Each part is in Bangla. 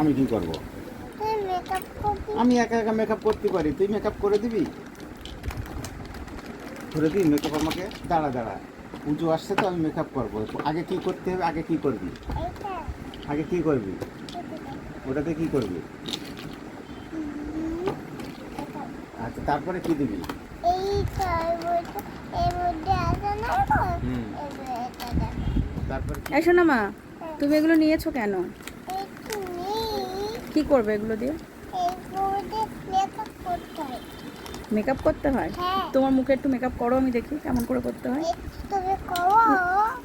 আমি কি করব? তুই মেকআপ করবি? আমি একা একা মেকআপ করতে পারি। তুই মেকআপ করে দিবি? করে দিবি মেকআপ আমাকে। দাঁড়া দাঁড়া। পুজো আসছে তো আমি মেকআপ করব। আগে কি করতে হবে? আগে কি করবি? আগে কি করবি? ওটাতে কি করবি? আচ্ছা তারপরে কি দিবি? না তারপরে শোনো মা। তুমি এগুলো নিয়েছো কেন? কি করবে এগুলো দিয়ে? মেকআপ করতে হয়? মেকআপ করতে হয়। হ্যাঁ তোমার মুখে একটু মেকআপ করো আমি দেখি কেমন করে করতে হয়।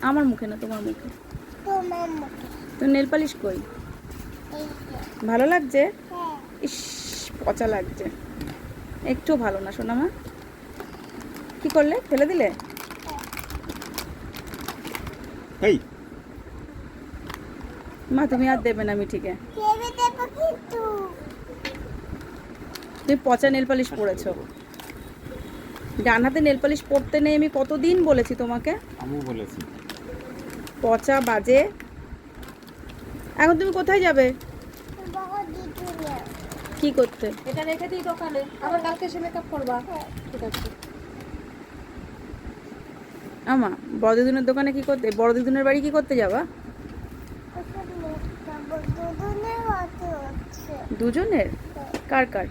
আমার মুখে না তোমার মুখে। তোমার তো নেল পালিশ কই? ভালো লাগছে? হ্যাঁ ইস পচা লাগছে। একটু ভালো না শোনা মা কি করলে? ফেলে দিলে? এই মা তুমি আর দেবে না মিঠিকে। তুমি পচা নেল পালিশ পরেছো। ডান হাতে নেল পালিশ পরতে নেই আমি কতদিন বলেছি তোমাকে? আমিও বলেছি। পচা বাজে। এখন তুমি কোথায় যাবে? কি করতে? এটা রেখে দিই দোকানে। আবার কালকে এসে মেকআপ করবা। ঠিক আছে। আমা বড়দিনের দোকানে কি করতে? বড়দিনের বাড়ি কি করতে যাবা ওসব মেকআপ দুজনের মতো হচ্ছে দুজনের? কার কার?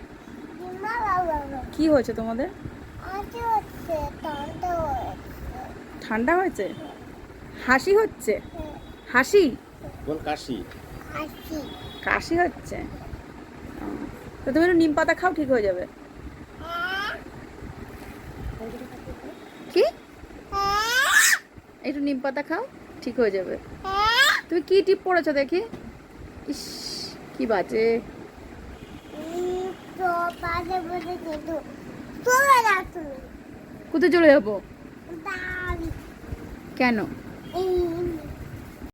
কি হয়েছে তোমাদের? ঠান্ডা হয়েছে? হাসি হচ্ছে? হাসি? কাশি। কাশি হচ্ছে? তো তুমি একটু নিম পাতা খাও ঠিক হয়ে যাবে। কি? একটু নিম পাতা খাও ঠিক হয়ে যাবে। তুমি কি টিপ পড়েছো দেখি? ইস। কি বাজে? কোথায় চলে যাব? কেন?